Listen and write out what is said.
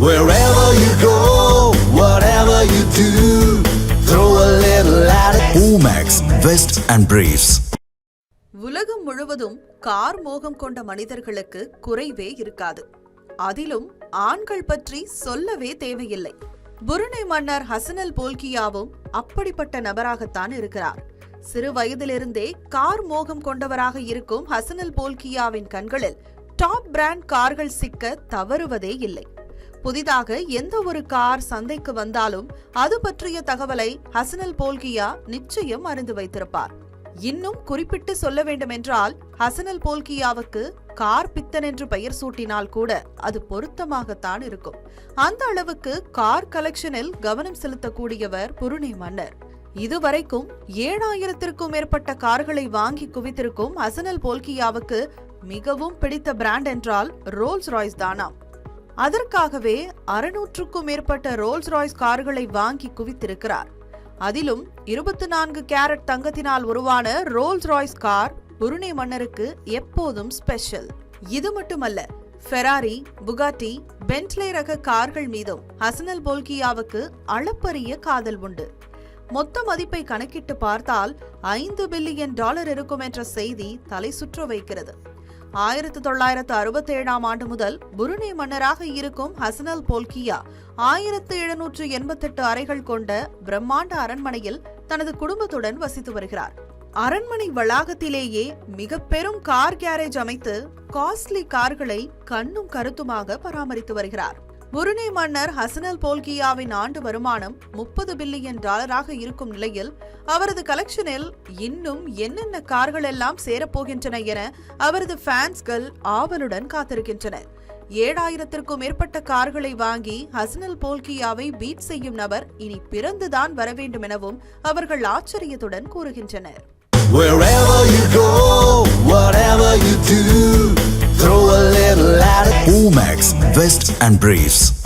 Wherever you go, whatever you do, throw a little at it. Omax, Vest and Briefs. உலகம் முழுவதும் car மோகம் கொண்ட மனிதர்களுக்கு குறைவே இருக்காது அதிலும் ஆண்கள் பற்றி சொல்லவே தேவையில்லை புருணை மன்னர் ஹசனல் போல்கியாவும் அப்படிப்பட்ட நபராகத்தான் இருக்கிறார் சிறு வயதிலிருந்தே கார் மோகம் கொண்டவராக இருக்கும் ஹசனல் போல்கியாவின் கண்களில் டாப் பிராண்ட் கார்கள் சிக்க தவறுவதே இல்லை புதிதாக எந்த ஒரு கார் சந்தைக்கு வந்தாலும் அது பற்றிய தகவலை ஹசனல் போல்கியா நிச்சயம் அறிந்து வைத்திருப்பார். இன்னும் குறிப்பிட்டு சொல்ல வேண்டுமென்றால் ஹசனல் போல்கியாவுக்கு கார் பித்தன் என்று பெயர் சூட்டினால் கூட அது பொருத்தமாகத்தான் இருக்கும். அந்த அளவுக்கு கார் கலெக்ஷனில் கவனம் செலுத்தக்கூடியவர் புருணை மன்னர். இதுவரைக்கும் ஏழாயிரத்திற்கும் மேற்பட்ட கார்களை வாங்கி குவித்திருக்கும் ஹசனல் போல்கியாவுக்கு மிகவும் பிடித்த பிராண்ட் என்றால் ரோல்ஸ் ராய்ஸ் தானாம். அதற்காகவே அறுநூற்றுக்கும் மேற்பட்ட ரோல்ஸ் ராய்ஸ் கார்களை வாங்கி குவித்திருக்கிறார். அதிலும் இருபத்தி நான்கு கேரட் தங்கத்தினால் உருவான ரோல்ஸ் ராய்ஸ் கார் புருனே மன்னருக்கு எப்போதும் ஸ்பெஷல் இது மட்டுமல்ல ஃபெராரி புகாட்டி பென்ட்லே ரக கார்கள் மீதும் ஹசனல் போல்கியாவுக்கு அளப்பரிய காதல் உண்டு. மொத்த மதிப்பை கணக்கிட்டு பார்த்தால் ஐந்து பில்லியன் டாலர் இருக்கும் என்ற செய்தி தலை சுற்ற வைக்கிறது. ஆயிரத்து தொள்ளாயிரத்து அறுபத்தி ஏழாம் ஆண்டு முதல் புருனே மன்னராக இருக்கும் ஹசனல் போல்கியா ஆயிரத்து எழுநூற்று எண்பத்தெட்டு அறைகள் கொண்ட பிரம்மாண்ட அரண்மனையில் தனது குடும்பத்துடன் வசித்து வருகிறார். அரண்மனை வளாகத்திலேயே மிக பெரும் கார் கேரேஜ் அமைத்து காஸ்ட்லி கார்களை கண்ணும் கருத்துமாக பராமரித்து வருகிறார். புருனே மன்னர் ஹசனல் போல்கியாவின் ஆண்டு வருமானம் முப்பது பில்லியன் டாலராக இருக்கும் நிலையில் அவரது கலெக்ஷனில் இன்னும் என்னென்ன கார்கள் எல்லாம் சேரப்போகின்றன என அவரது ஃபேன்ஸ்கள் ஆவலுடன் காத்திருக்கின்றனர். ஏழாயிரத்திற்கும் மேற்பட்ட கார்களை வாங்கி ஹசனல் போல்கியாவை பீட் செய்யும் நபர் இனி பிறந்துதான் வர வேண்டும் எனவும் அவர்கள் ஆச்சரியத்துடன் கூறுகின்றனர். Complex, West and Briefs.